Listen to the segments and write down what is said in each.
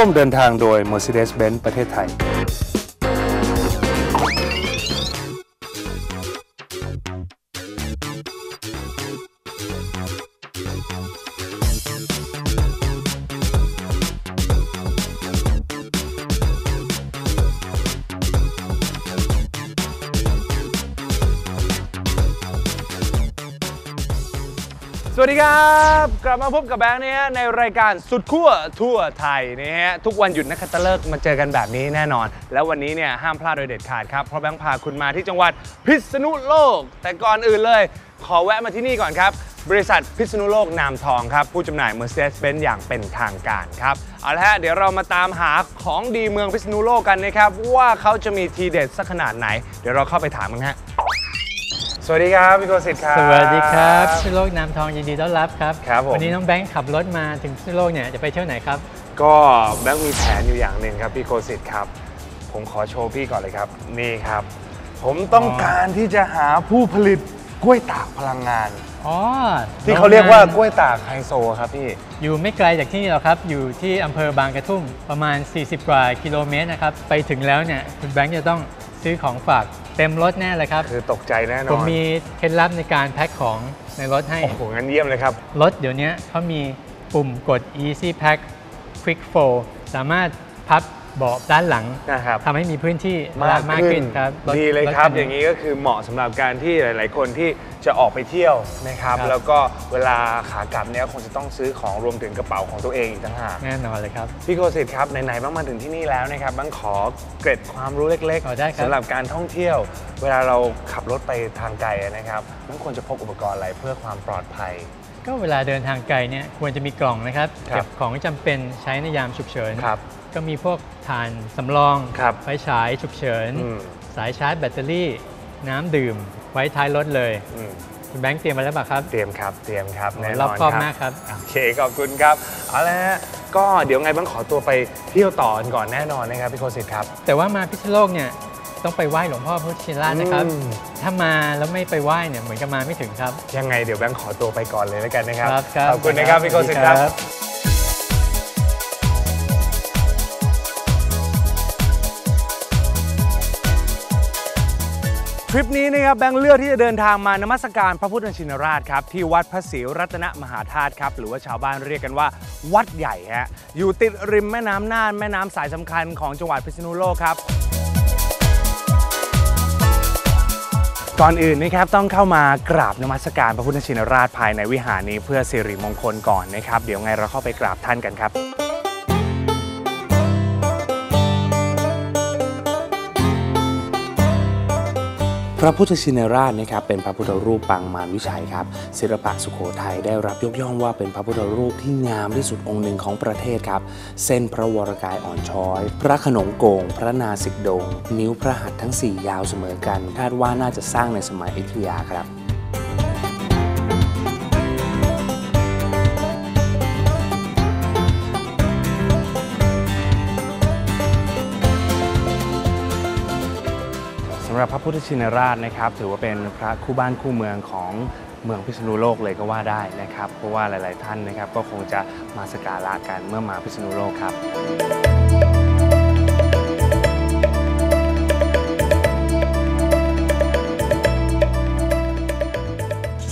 ร่วมเดินทางโดย Mercedes-Benz ประเทศไทย สวัสดีครับ กลับมาพบกับแบงค์นี่ยในรายการสุดขั้วทั่วไทยนะฮะทุกวันหยุดนักขัตฤกษ์มาเจอกันแบบนี้แน่นอน แล้ววันนี้เนี่ยห้ามพลาดโดยเด็ดขาดครับ เพราะแบงค์พาคุณมาที่จังหวัดพิษณุโลก แต่ก่อนอื่นเลย ขอแวะมาที่นี่ก่อนครับ บริษัทพิษณุโลกนามทองครับ ผู้จำหน่าย Mercedes-Benz อย่างเป็นทางการครับเอาละฮะเดี๋ยวเรามาตามหาของดีเมืองพิษณุโลกกันนะครับว่าเขาจะมีทีเด็ดสักขนาดไหน เดี๋ยวเราเข้าไปถามกันฮะ สวัสดีครับพี่โกสิทธิ์ครับ สวัสดีครับชื่อโลกนามทองยินดีต้อนรับครับครับผมวันนี้น้องแบงค์ขับรถมาถึงชื่อโลกเนี่ยจะไปเที่ยวไหนครับ ก็แบงค์มีแผนอยู่อย่างหนึ่งครับพี่โคสิตครับ ผมขอโชว์พี่ก่อนเลยครับนี่ครับ ผมต้องการที่จะหาผู้ผลิตกล้วยตากพลังงานอ๋อที่เขาเรียกว่าโงงนกล้วยตากไฮโซครับพี่อยู่ไม่ไกลจากที่นี่หรอกครับ อยู่ที่อำเภอบางกระทุ่มประมาณ 40 กว่ากิโลเมตรนะครับไปถึงแล้วเนี่ยคุณแบงค์จะต้องซื้อของฝาก เต็มรถแน่เลยครับ คือตกใจแน่นอนผมมีเคล็ดลับในการแพ็คของในรถให้ โอ้โหงั้นเยี่ยมเลยครับ รถเดี๋ยวนี้เขามีปุ่มกด Easy Pack Quick Fold สามารถพับ เบาะด้านหลังนะครับทำให้มีพื้นที่มากขึ้นครับถดีเลยครับถอย่างนี้ก็คือเหมาะสำหรับการที่หลาย ๆ คนที่จะออกไปเที่ยวนะครับครับแล้วก็เวลาขากลับเนี่ยคงจะต้องซื้อของรวมถึงกระเป๋าของตัวเองอีกต่างหากแน่นอนเลยครับพี่โกสิทธิ์ครับไหนๆบ้างมาถึงที่นี่แล้วนะครับบ้างขอเกร็ดความรู้เล็กอ๋อได้ครับสำหรับการท่องเที่ยว เวลาเราขับรถไปทางไกลนะครับบ้างควรจะพกอุปกรณ์อะไรเพื่อความปลอดภัยก็เวลาเดินทางไกลเนี่ยควรจะมีกล่องนะครับครับเก็บของจำเป็นใช้ในยามฉุกเฉินครับ ก็มีพวกถ่านสำรองครับไฟฉายฉุกเฉิน อืม สายชาร์จแบตเตอรี่ น้ำดื่ม ไว้ท้ายรถเลย อืมคุณแบงค์เตรียมมาแล้วเปล่าครับเตรียมครับ เตรียมครับโอ้แน่นอนรอบคอบมากครับ โอเคขอบคุณครับเอาละฮะก็เดี๋ยวไงบ้างขอตัวไปเที่ยวต่อกันก่อนแน่นอนนะครับพี่โกสิทธิ์ครับ แต่ว่ามาพิษณุโลกเนี่ยต้องไปไหว้หลวงพ่อพุทธชินราชนะครับ อืม ถ้ามาแล้วไม่ไปไหว้เนี่ยเหมือนกับมาไม่ถึงครับ ยังไงเดี๋ยวแบงค์ขอตัวไปก่อนเลยแล้วกันนะครับ ครับครับขอบคุณนะครับพี่โกสิทธิ์ครับครับ ทริปนี้นะครับแบงค์เลือกที่จะเดินทางมานมัสการพระพุทธชินราชครับที่วัดพระศรีรัตนมหาธาตุครับหรือว่าชาวบ้านเรียกกันว่า วัดใหญ่ฮะอยู่ติดริมแม่น้ำน่านแม่น้ำสายสำคัญของจังหวัดพิษณุโลกครับก่อนอื่นนะครับต้องเข้ามากราบนมัสการพระพุทธชินราชภายในวิหารนี้เพื่อสิริมงคลก่อนนะครับ เดี๋ยวไงเราเข้าไปกราบท่านกันครับ พระพุทธชินราชนะครับเป็นพระพุทธรูปปางมารวิชัยครับศิลปะสุโขทัยได้รับยกย่องว่าเป็นพระพุทธรูปที่งามที่สุดองค์หนึ่งของประเทศครับ เส้นพระวรกายอ่อนช้อย พระขนงโกง พระนาสิกโดง นิ้วพระหัตถ์ทั้ง 4 ยาวเสมอกันคาดว่าน่าจะสร้างในสมัยอยุธยาครับ หรับพระพุทธชินราชนะครับถือว่าเป็นพระคู่บ้านคู่เมืองของเมืองพิษณุโลกเลยก็ว่าได้นะครับ เพราะว่าหลาย ๆ ท่านนะครับก็คงจะมาสกการะกันเมื่อมาพิษณุโลกครับ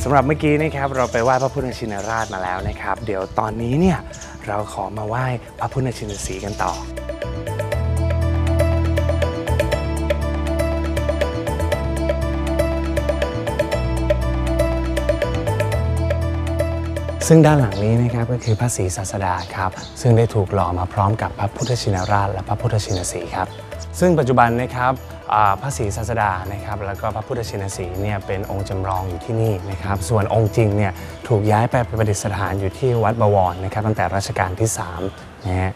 สำหรับเมื่อกี้นะครับเราไปไหว้พระพุทธชินราชมาแล้วนะครับ เดี๋ยวตอนนี้เนี่ยเราขอมาไหว้พระพุทธชินสีกันต่อ ซึ่งด้านหลังนี้นะครับก็คือพระศรีศาสดาครับ ซึ่งได้ถูกหล่อมาพร้อมกับพระพุทธชินราช และพระพุทธชินสีครับ ซึ่งปัจจุบันนะครับพระศรีศาสดานะครับแล้วก็พระพุทธชินสีเนี่ยเป็นองค์จำลองอยู่ที่นี่นะครับส่วนองค์จริงเนี่ยถูกย้ายไปประดิษฐานอยู่ที่วัดบวรนะครับตั้งแต่รัชกาลที่3นะฮะ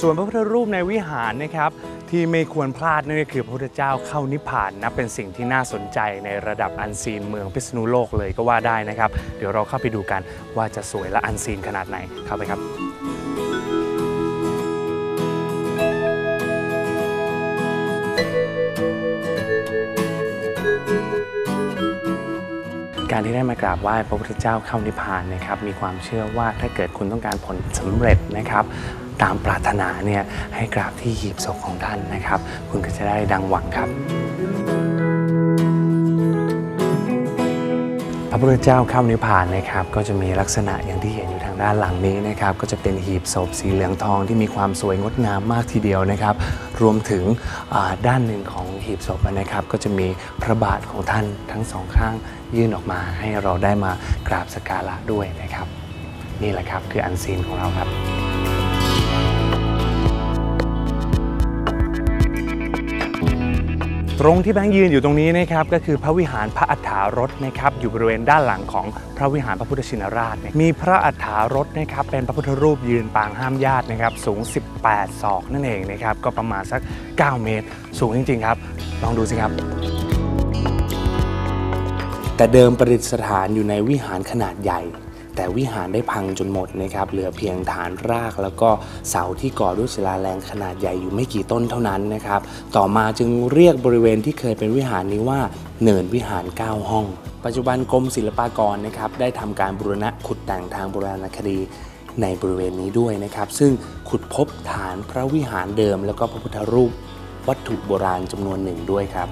ส่วนพระพุทธรูปในวิหารนะครับ ที่ไม่ควรพลาดนั่นก็คือพระพุทธเจ้าเข้านิพพานนะเป็นสิ่งที่น่าสนใจในระดับอันซีนเมืองพิษณุโลกเลยก็ว่าได้นะครับ เดี๋ยวเราเข้าไปดูกันว่าจะสวยและอันซีนขนาดไหนเข้าไปครับการที่ได้มากราบไหว้พระพุทธเจ้าเข้านิพพานนะครับมีความเชื่อว่าถ้าเกิดคุณต้องการผลสำเร็จนะครับ ตามปรารถนาเนี่ยให้กราบที่หีบศพของท่านนะครับ คุณก็จะได้ดังหวังครับ พระพุทธเจ้าเข้านิพพานนะครับ ก็จะมีลักษณะอย่างที่เห็นอยู่ทางด้านหลังนี้นะครับ ก็จะเป็นหีบศพสีเหลืองทองที่มีความสวยงดงามมากทีเดียวนะครับ รวมถึงด้านหนึ่งของหีบศพนะครับ ก็จะมีพระบาทของท่านทั้งสองข้างยื่นออกมา ให้เราได้มากราบสักการะด้วยนะครับ นี่แหละครับคืออันซีนของเราครับ ตรงที่แบงค์ยืนอยู่ตรงนี้นะครับก็คือพระวิหารพระอัฏฐารถนะครับอยู่บริเวณด้านหลังของพระวิหารพระพุทธชินราช มีพระอัฏฐารถนะครับเป็นพระพุทธรูปยืนปางห้ามญาตินะครับสูง 18 ศอกนั่นเองนะครับก็ประมาณสัก 9 เมตร สูงจริง ๆ ครับ ลองดูสิครับ แต่เดิมประดิษฐานอยู่ในวิหารขนาดใหญ่ แต่วิหารได้พังจนหมดนะครับเหลือเพียงฐานราก แล้วก็เสาที่ก่อด้วยศิลาแรงขนาดใหญ่อยู่ไม่กี่ต้นเท่านั้นนะครับต่อมาจึงเรียกบริเวณที่เคยเป็นวิหารนี้ว่าเนินวิหาร 9 ห้อง ปัจจุบันกรมศิลปากรนะครับได้ทำการบูรณะขุดแต่งทางโบราณคดีในบริเวณนี้ด้วยนะครับ ซึ่งขุดพบฐานพระวิหารเดิม แล้วก็พระพุทธรูปวัตถุโบราณจำนวนหนึ่งด้วยครับ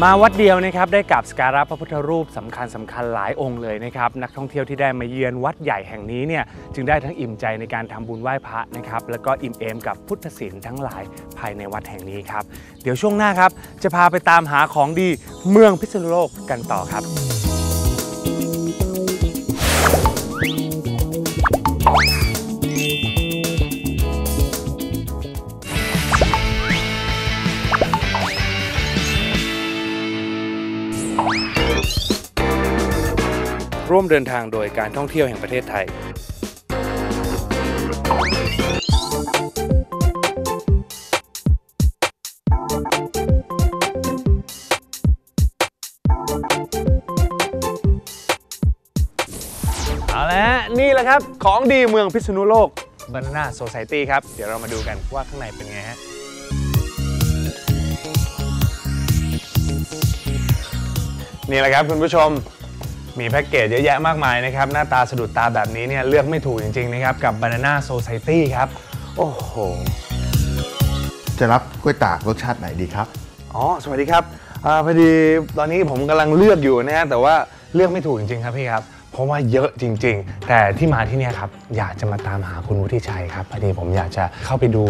มาวัดเดียวนะครับได้กราบสการะพระพุทธรูปสำคัญสำคัญหลายองค์เลยนะครับนักท่องเที่ยวที่ได้มาเยือนวัดใหญ่แห่งนี้เนี่ยจึงได้ทั้งอิ่มใจในการทำบุญไหว้พระนะครับแล้วก็อิ่มเอมกับพุทธศิลป์ทั้งหลายภายในวัดแห่งนี้ครับเดี๋ยวช่วงหน้าครับจะพาไปตามหาของดีเมืองพิษณุโลกกันต่อครับ ร่วมเดินทางโดยการท่องเที่ยวแห่งประเทศไทย เอาละฮะนี่แหละครับ ของดีเมืองพิษณุโลก Banana Society ครับ เดี๋ยวเรามาดูกันว่าข้างในเป็นไงฮะ นี่แหละครับคุณผู้ชม มีแพ็กเกจเยอะแยะมากมายนะครับ หน้าตาสะดุดตาแบบนี้เนี่ยเลือกไม่ถูกจริงๆนะครับ กับ Banana Society ครับ โอ้โห จะรับกล้วยตากรสชาติไหนดีครับ อ๋อ สวัสดีครับอาพอดีตอนนี้ผมกำลังเลือกอยู่นะฮะแต่ว่าเลือกไม่ถูกจริงๆครับพี่ครับ เพราะว่าเยอะจริง ๆ แต่ที่มาที่เนี่ยครับ อยากจะมาตามหาคุณวุฒิชัยครับพอดีผมอยากจะเข้าไปดู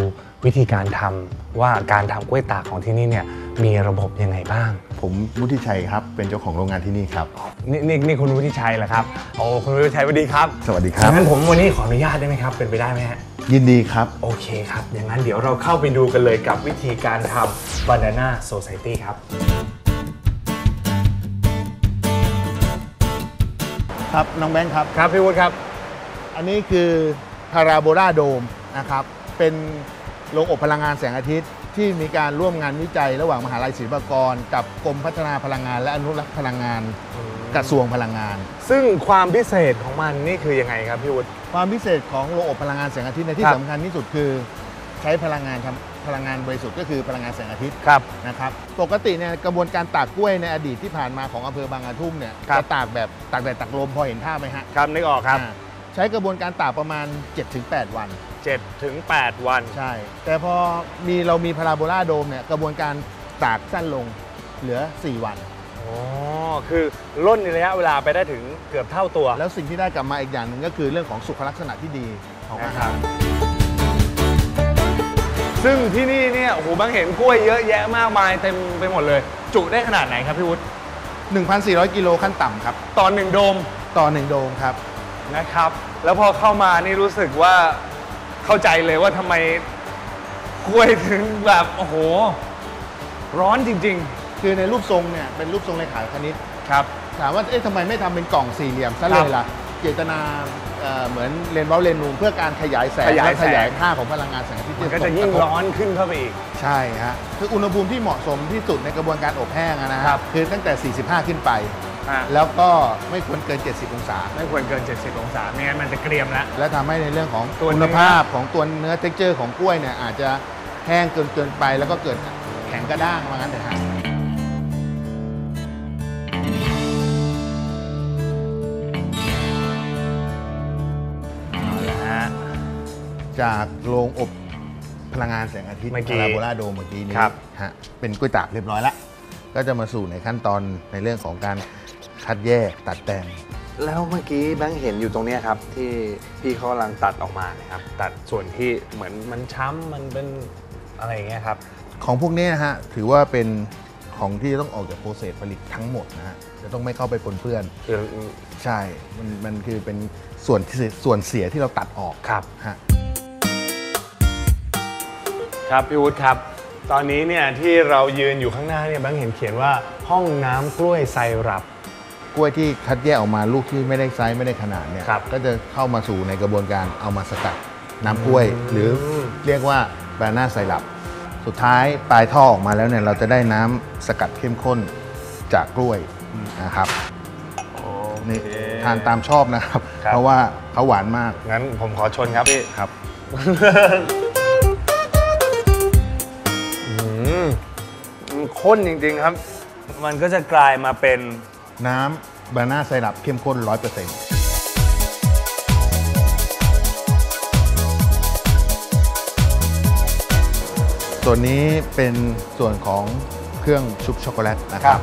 วิธีการทำว่าการทำกล้วยตากของที่นี่เนี่ยมีระบบยังไงบ้าง ผมมุทิชัยครับ เป็นเจ้าของโรงงานที่นี่ครับ นี่นี่นี่คุณวุฒิชัยเหรอครับโอ้คุณวุฒิชัยสวัสดีครับสวัสดีครับงั้นผมวันนี้ขออนุญาตได้ไหมครับ เป็นไปได้ไหมฮะยินดีครับ โอเคครับ อย่างนั้นเดี๋ยวเราเข้าไปดูกันเลยกับวิธีการทำ Banana Society ครับ ครับ น้องแบงค์ครับ ครับ พี่วุฒิครับ อันนี้คือพาราโบลาโดมนะครับ เป็น โรงอบพลังงานแสงอาทิตย์ ที่มีการร่วมงานวิจัยระหว่างมหาลัยศิลปากร กับกรมพัฒนาพลังงาน และอนุรักษ์พลังงานกระทรวงพลังงาน ซึ่งความพิเศษของมันนี่คือยังไงครับพี่วุฒิความพิเศษของโรงอบพลังงานแสงอาทิตย์ในที่ครับสำคัญที่สุดคือ ใช้พลังงานทำพลังงานบริสุทธิ์ก็คือพลังงานแสงอาทิตย์ครับนะครับปกติเนี่ยกระบวนการตากกล้วยในอดีตที่ผ่านมาของอำเภอบางกระทุ่มเนี่ยครับจะตากแบบตากแดดตากลมพอเห็นภาพไหมฮะครับนึกออกครับอ่าใช้กระบวนการตากประมาณ 7-8 วัน 7ถึง8วัน ใช่ แต่พอมีเรามีพาราโบลาโดมเนี่ยกระบวนการตากสั้นลงเหลือ 4 วัน อ๋อ คือล่นในระยะเวลาไปได้ถึงเกือบเท่าตัว แล้วสิ่งที่ได้กลับมาอีกอย่างหนึ่งก็คือเรื่องของสุขลักษณะที่ดีของอานะคหารับรซึ่งที่นี่เนี่ยโอ้โหบางเห็นกล้วยเยอะแยะมากมายเต็มไปหมดเลย จุได้ขนาดไหนครับพี่วุฒิ1,400 กิโลขั้นต่ำครับตอนหนึ่งโดม ต่อ 1 โดมครับ นะครับ แล้วพอเข้ามานี่รู้สึกว่า เข้าใจเลยว่าทำไมกล้วยถึงแบบโอ้โห ร้อนจริง คือในรูปทรงเนี่ยเป็นรูปทรงเลขาคณิตๆ ครับ ถามว่าเอ๊ะทำไมไม่ทำเป็นกล่องสี่เหลี่ยมซะเลครัยบล่ะ เจตนาเอ่อเหมือนเลนเวลเลนนูมเพื่อการขยายแสงขยายและขยายแสงค่าของพลังงานแสงอาทิตย์มันก็ที่จะยิ่งส่กทบร้อนขึ้นเข้าไปอีก ใช่ฮะคืออุณหภูมิที่เหมาะสมที่สุดในกระบวนการอบแห้งอะนะฮะครับ คือตั้งแต่ 45 ขึ้นไป อะแล้วก็ไม่ควรเกิน 70 องศา ไม่ควรเกิน 70 องศา ไม่งั้นมันจะเกรียมแล้ว และทำให้ในเรื่องของตัวเนื้อ คุณภาพของตัวเนื้อเท็กเจอร์ของกล้วยเนี่ยอาจจะแห้งเกินเกินไป แล้วก็เกิดข็งกระด้างว่างั้นเถอะฮะเอาละฮะ จากโรงอบพลังงานแสงอาทิตย์เมื่อกี้พาราโบลาโดมเมื่อกี้นี้ครับ ฮะเป็นกล้วยตากเรียบร้อยแล้วก็จะมาสู่ในขั้นตอนในเรื่องของการ คัดแยกตัดแต่ง แล้วเมื่อกี้แบงค์เห็นอยู่ตรงเนี้ยครับ ที่พี่เขากำลังตัดออกมานะครับ ตัดส่วนที่เหมือนมันช้ำมันเป็นอะไรอย่างเงี้ยครับ ของพวกนี้นะฮะถือว่าเป็นของที่ต้องออกจากโปรเซสผลิตทั้งหมดนะฮะจะต้องไม่เข้าไปปนเปื้อน คือใช่ มันมันคือเป็นส่วนที่ส่วนเสียที่เราตัดออกครับ ฮะ ครับพี่วุฒิครับ ตอนนี้เนี่ยที่เรายืนอยู่ข้างหน้าเนี่ยแบงค์เห็นเขียนว่าห้องน้ำกล้วยไซรัป กล้วยที่คัดแยกออกมาลูกที่ไม่ได้ไซส์ไม่ได้ขนาดเนี่ยครับก็จะเข้ามาสู่ในกระบวนการเอามาสกัดน้ำกล้วย หรือเรียกว่าบานาไซรัปสุดท้ายปลายท่อออกมาแล้วเนี่ยเราจะได้น้ำสกัดเข้มข้นจากกล้วยนะครับนี่ทานตามชอบนะครับครับเพราะว่าเขาหวานมาก งั้นผมขอชนครับพี่ครับอืมมันข้นจริงๆครับ มันก็จะกลายมาเป็น น้ำบานาไซรัปเข้มข้น 100%ส่วนนี้เป็นส่วนของเครื่องชุบช็อกโกแลตนะครับ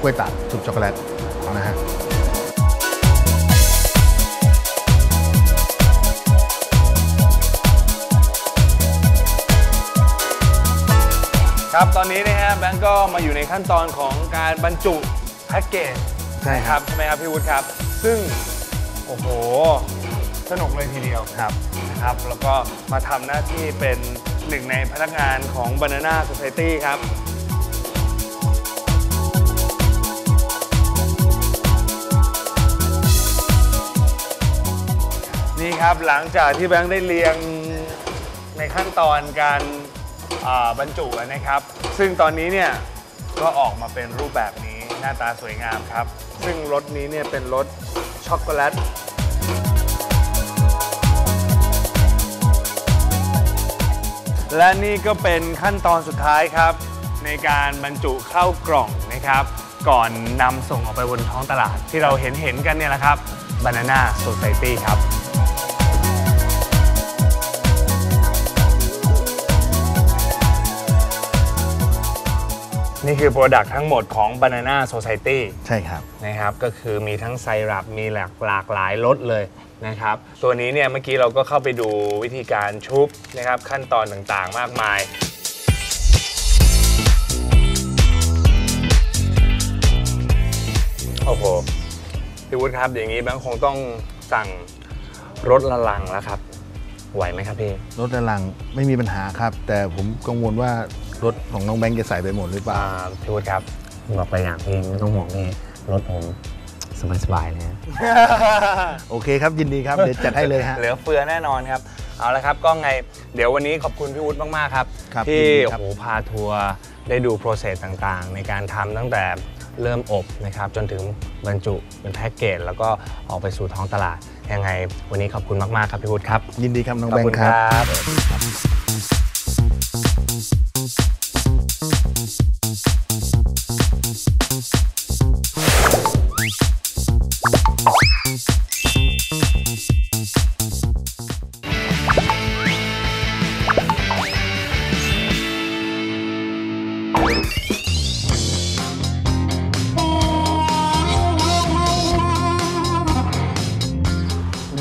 กล้วยตากชุบช็อกโกแลตนะฮะครับตอนนี้นะฮะแบงก์ก็มาอยู่ในขั้นตอนของการบรรจุ แพ็กเกจใช่นะคครัรับบใช่ไหมครับพี่วุฒิครับ ซึ่ง โอ้โห สนุกเลยทีเดียวครับนะครับ แล้วก็มาทำหน้าที่เป็นหนึ่งในพนักงานของ Banana Society ครับ นี่ครับหลังจากที่แบงค์ได้เรียงในขั้นตอนการอ่าบรรจุแล้วนะครับ ซึ่งตอนนี้เนี่ยก็ออกมาเป็นรูปแบบนี้ห น้าตาสวยงามครับ ซึ่งรสนี้เนี่ยเป็นรสช็อกโกแลตและนี่ก็เป็นขั้นตอนสุดท้ายครับ ในการบรรจุเข้ากล่องนะครับ ก่อนนำส่งออกไปบนท้องตลาดที่เราเห็นเห็นกันเนี่ยแหละครับ Banana Society ครับ นี่คือโปรดักต์ทั้งหมดของ Banana Society ใช่ครับนะครับ ก็คือมีทั้งไซรัปมีหลากหลากหลายรสเลยนะครับ ตัวนี้เนี่ยเมื่อกี้เราก็เข้าไปดูวิธีการชุบนะครับ ขั้นตอนต่างๆมากมาย โอ้โหพี่วุฒิครับ อย่างนี้แบงค์คงต้องสั่งรถละลังแล้วครับ ไหวไหมครับพี่ รถด้านหลังไม่มีปัญหาครับ แต่ผมกังวลว่า รถของน้องแบงค์จะใส่ไปหมดหรือเปล่าอ่าพี่วุฒิครับบอกไปอย่างพี่ไม่ต้องห่วงพี่รถผมสบายๆเลยโอเคครับยินดีครับ เดี๋ยวจัดให้เลยฮะ เหลือเฟือแน่นอนครับ เอาละครับก็ไง เดี๋ยววันนี้ขอบคุณพี่วุฒิมากๆครับครับที่ยินดีโอ้ครับโหพาทัวร์ได้ดูโปรเซสต่างๆ ในการทำตั้งแต่เริ่มอบนะครับจนถึงบรรจุเป็นแพ็กเกจแล้วก็ออกไปสู่ท้องตลาดยังไง วันนี้ขอบคุณมากๆครับพี่วุฒิครับ ยินดีครับน้องขอบแบงคุณค์คครรับั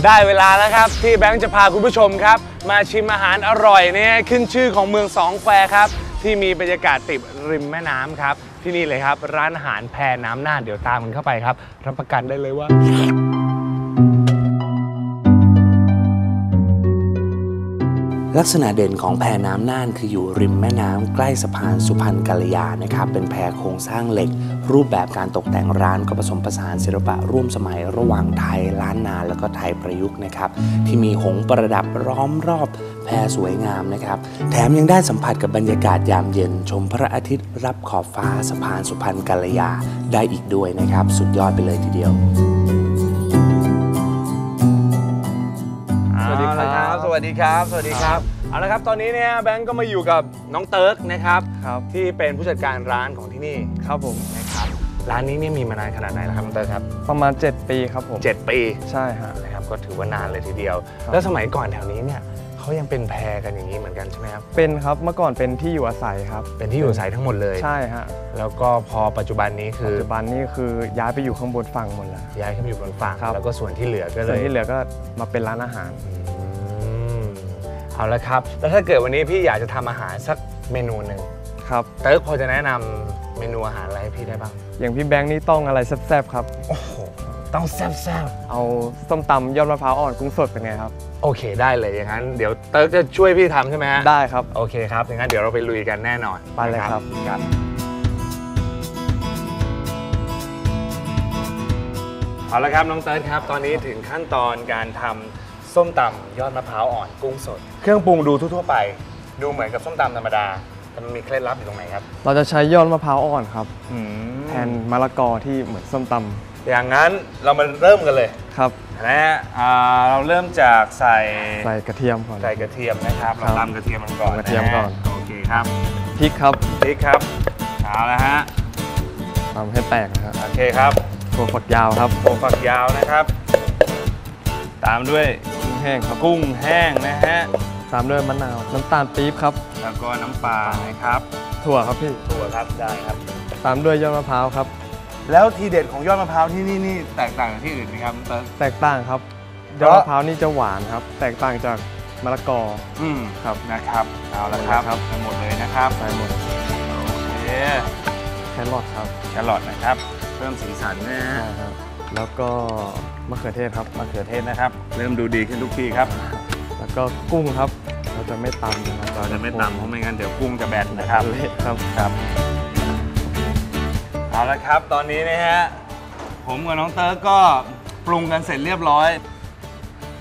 ได้เวลาแล้วครับ ที่แบงค์จะพาคุณผู้ชมครับ มาชิมอาหารอร่อยเนี่ยขึ้นชื่อของเมืองสองแควครับ ที่มีบรรยากาศติดริมแม่น้ำครับ ที่นี่เลยครับ ร้านอาหารแพน้ำน่านเดี๋ยวตามกันเข้าไปครับ รับประกันได้เลยว่า ลักษณะเด่นของแพน้ำน่านคืออยู่ริมแม่น้ำใกล้สะพานสุพรรณกัลยานะครับเป็นแพโครงสร้างเหล็ก รูปแบบการตกแต่งร้านก็ผสมผสานศิลปะร่วมสมัยระหว่างไทยล้านนาแล้วก็ไทยประยุกต์นะครับที่มีหงส์ประดับล้อมรอบแพสวยงามนะครับ แถมยังได้สัมผัสกับบรรยากาศยามเย็น ชมพระอาทิตย์รับขอบฟ้าสะพานสุพรรณกัลยาได้อีกด้วยนะครับ สุดยอดไปเลยทีเดียว วัสดีครับสวัสดีครับ สวัสดีครับ เอาละครับ ตอนนี้เนี่ยแบงก์ก็มาอยู่กับน้องเติร์กนะครับ ครับ ที่เป็นผู้จัดการร้านของที่นี่ ครับผม นะครับ ร้านนี้เนี่ยมีมานานขนาดไหนแล้วครับน้องเติร์กครับประมาณ 7 ปีครับผมเจ็ดปีใช่ฮะ นะครับ ก็ถือว่านานเลยทีเดียว ครับ แล้วสมัยก่อนแถวนี้เนี่ยเขายังเป็นแพรกันอย่างนี้เหมือนกันใช่ไหมครับ เป็นครับเมื่อก่อนเป็นที่อยู่อาศัยครับเป็นที่อยู่อาศัยทั้งหมดเลย ใช่ฮะแล้วก็พอปัจจุบันนี้คืปัจอจุบันนี่คือย้ายไปอยู่ข้างบนฝั่งหมดแล้ว ย้ายขึ้นมาอยู่บนฝั่งครับ แล้วก็ส่วนที่เหลือก็เลส่วนยที่เหลือก็มาเป็นร้านอาหาร อืม เอาละครับ แล้วถ้าเกิดวันนี้พี่อยากจะทำอาหารสักเมนูหนึ่งครับ เติร์กพอจะแนะนำเมนูอาหารอะไรให้พี่ได้บ้าง อย่างพี่แบงค์นี่ต้องอะไรแซ่บๆครับ โอ้โห ต้องแซ่บเอาส้มตำยอดมะพร้าวอ่อนกุ้งสดเป็นไงครับ ๆโอเคได้เลยอย่างนั้น เดี๋ยวเติร์กจะช่วยพี่ทำใช่ไหมฮะได้ครับ โอเคครับอย่างนั้นเดี๋ยวเราไปลุยกันแน่นอนไปเลยครับครับเอาละครับน้องเติร์ดครับ ตอนนี้ถึงขั้นตอนการทำ ส้มตำยอดมะพร้าวอ่อนกุ้งสด เครื่องปรุงดูทั่วๆไป ดูเหมือนกับส้มตำธรรมดา แต่มันมีเคล็ดลับอยู่ตรงไหนครับเราจะใช้ยอดมะพร้าวอ่อนครับ แทแทนนมะละกอที่เหมือนส้มตอย่างนั้นเรามาเริ่มกันเลยำครับ นะฮะอ่าเราเริ่มจากใส่ใส่กระเทียมก่อน ใส่กระเทียมนะครับเราครับตำกระเทียมมันก่อนตำกระเทียมก่อน ฮโอเคครับพริกครับพริกครับเอาละฮะทำให้แตกนะครับโอเคครับ ถั่วฝักยาวครับโปฝักยาวนะครับ ตามด้วยกุ้ง แห้งครับกุ้งแห้งนะฮะตามด้วยมะนาว น้ำตาลปี๊บครับ แล้วก็น้ำปลานะครับ ถั่วครับพี่ ถั่วครับได้ครับ ตามด้วยยอดมะพร้าวครับ แล้วทีเด็ดของยอดมะพร้าวที่นี่นี่แตกต่างจากที่อื่นไหมครับเติร์กแตกต่างครับเพยอราะดมะพร้าวนี่จะหวานครับ แตกต่างจากมะละกออืมครับนะครับเอาละครับครับทั้งหมดเลยนะครับใส่หมดโอเคแครอทครับแครอทนะครับ เพิ่มสีสันนะฮะใช่ครับ แล้วก็มะเขือเทศครับ มะเขือเทศนะครับ เริ่มดูดีขึ้นทุกทีครับ แล้วก็กุ้งครับ เราจะไม่ตำนะครับเราจะไม่ตำเพราะไม่งั้นเดี๋ยวกุ้งจะแบนนะครับเละครับครับเอาละครับตอนนี้นะฮะผมกับน้องเติร์กก็ปรุงกันเสร็จเรียบร้อย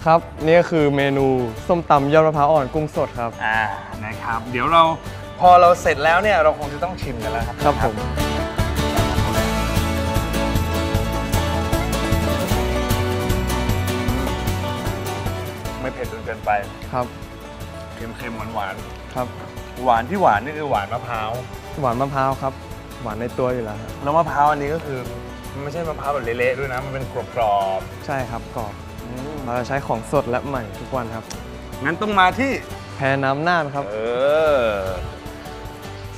ครับนี่ก็คือเมนูส้มตำยอดมะพร้าวอ่อนกุ้งสดครับอ่านะครับ เดี๋ยวเราพอเราเสร็จแล้วเนี่ยเราคงจะต้องชิมกันแล้วครับครับผมไม่ ครับเค็มๆหวานครับ ๆหวานที่หวานนี่คือหวานมะพร้าวหวานมะพร้าวครับ หวานในตัวอยู่แล้วครับแล้วมะพร้าวอันนี้ก็คือมันไม่ใช่มะพร้าวแบบเละๆด้วยนะ มันเป็นกรอบใช่ครับกรอบเราจะใช้ของสดและใหม่ทุกวันครับๆงั้นต้องมาที่แพรน้ำน่านครับ เออ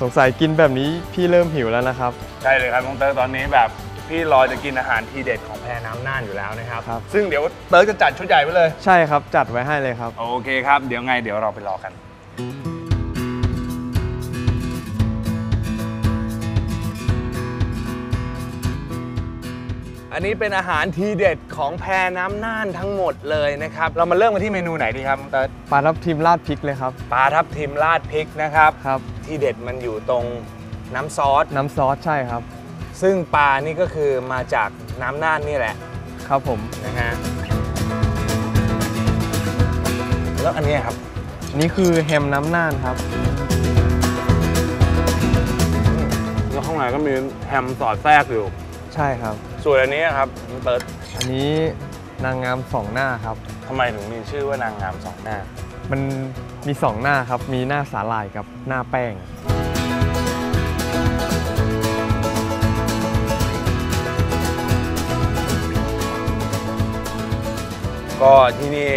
สงสัยกินแบบนี้พี่เริ่มหิวแล้วนะครับ ใช่เลยครับน้องเติร์กตอนนี้แบบ พี่รอจะกินอาหารทีเด็ดของแพรน้ำน่านอยู่แล้วนะครับ ครับ ซึ่งเดี๋ยวเติร์กจะจัดชุดใหญ่ไว้เลย ใช่ครับจัดไว้ให้เลยครับ โอเคครับ เดี๋ยวไงเดี๋ยวเราไปรอกัน อันนี้เป็นอาหารทีเด็ดของแพรน้ำน่านทั้งหมดเลยนะครับ เรามาเริ่มกันที่เมนูไหนดีครับน้องเติร์กปลาทับทิมราดพริกเลยครับ ปลาทับทิมราดพริกนะครับ ครับ ที่เด็ดมันอยู่ตรงน้ำซอส น้ำซอสใช่ครับ ซึ่งปลานี่ก็คือมาจากน้ำน่านนี่แหละครับผมนะฮะแล้วอันเนี้ยครับนี่คือแฮมน้ำน่านครับ แล้วข้างในก็มีแฮมสอดแทรกอยู่ ใช่ครับ ส่วนอันนี้ครับน้องเติร์ดอันนี้นางงามสองหน้าครับทำไมถึงมีชื่อว่านางงามสองหน้า มันมีสองหน้าครับ มีหน้าสาหร่ายกับหน้าแป้ง ก็ที่นี่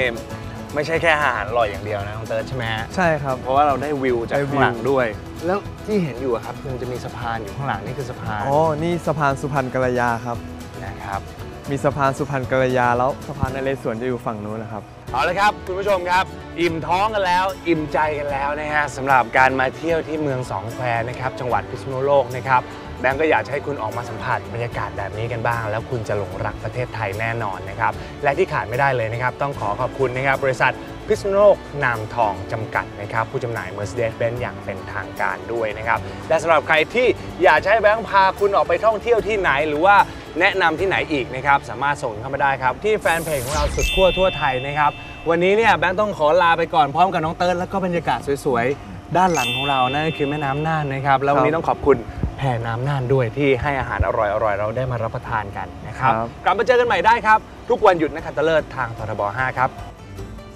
ไม่ใช่แค่อาหารอร่อยอย่างเดียวนะน้องเติร์ดใช่ไหมฮะใช่ครับ เพราะว่าเราได้วิวจากได้วิข้าวงหลังด้วย แล้วที่เห็นอยู่อะครับมันจะมีสะพานอยู่ข้างหลังนี่คือสะพานอ๋อ นี่สะพานสุพรรณกัลยาครับ นะครับ มีสะพานสุพรรณกัลยาแล้วสะพานนเรศวรจะอยู่ฝั่งนู้นนะครับ เอาละครับคุณผู้ชมครับ อิ่มท้องกันแล้ว อิ่มใจกันแล้วนะฮะสำหรับการมาเที่ยวที่เมืองสองแควนะครับจังหวัดพิษณุโลกนะครับ แบงก์ก็อยากให้คุณออกมาสัมผัสบรรยากาศแบบนี้กันบ้าง แล้วคุณจะหลงรักประเทศไทยแน่นอนนะครับ และที่ขาดไม่ได้เลยนะครับ ต้องขอขอบคุณนะครับบริษัทพิษณุโลกนามทองจำกัดนะครับ ผู้จำหน่าย Mercedes-Benz อย่างเป็นทางการด้วยนะครับ และสำหรับใครที่อยากให้แบงค์พาคุณออกไปท่องเที่ยวที่ไหนหรือว่าแนะนำที่ไหนอีกนะครับ สามารถส่งเข้ามาได้ครับ ที่แฟนเพจของเราสุดขั้วทั่วไทยนะครับ วันนี้เนี่ยแบงค์ต้องขอลาไปก่อนพร้อมกับน้องเติร์ดแล้วก็บรรยากาศสวยๆ ด้านหลังของเรานั่นก็คือแม่น้ำน่านนะครับ แล้ววันนี้ต้องขอบคุณ แพรน้ำน่านด้วยที่ให้อาหารอร่อยๆ เราได้มารับประทานกันนะครับ ครับ กลับมาเจอกันใหม่ได้ครับ ทุกวันหยุดนักขัตฤกษ์ทางททบ 5 ครับ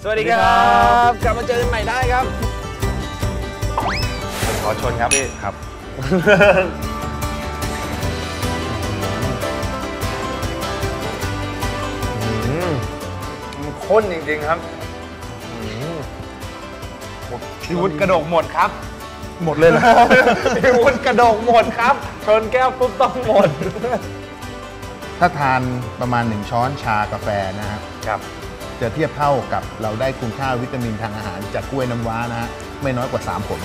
สสวัสดีครับ กลับมาเจอกันใหม่ได้ครับ ขอชนครับพี่ครับมันข้นจริงๆครับพี่วุฒิกระดกหมดครับ หมดเลยนะพี่วุฒิกระดกหมดครับ ชนแก้วปุ๊บต้องหมด ถ้าทานประมาณ 1 ช้อนชากาแฟนะครับครับ จะเทียบเท่ากับเราได้คุณค่าวิตามินทางอาหารจากกล้วยน้ำว้านะฮะไม่น้อยกว่า 3 ผล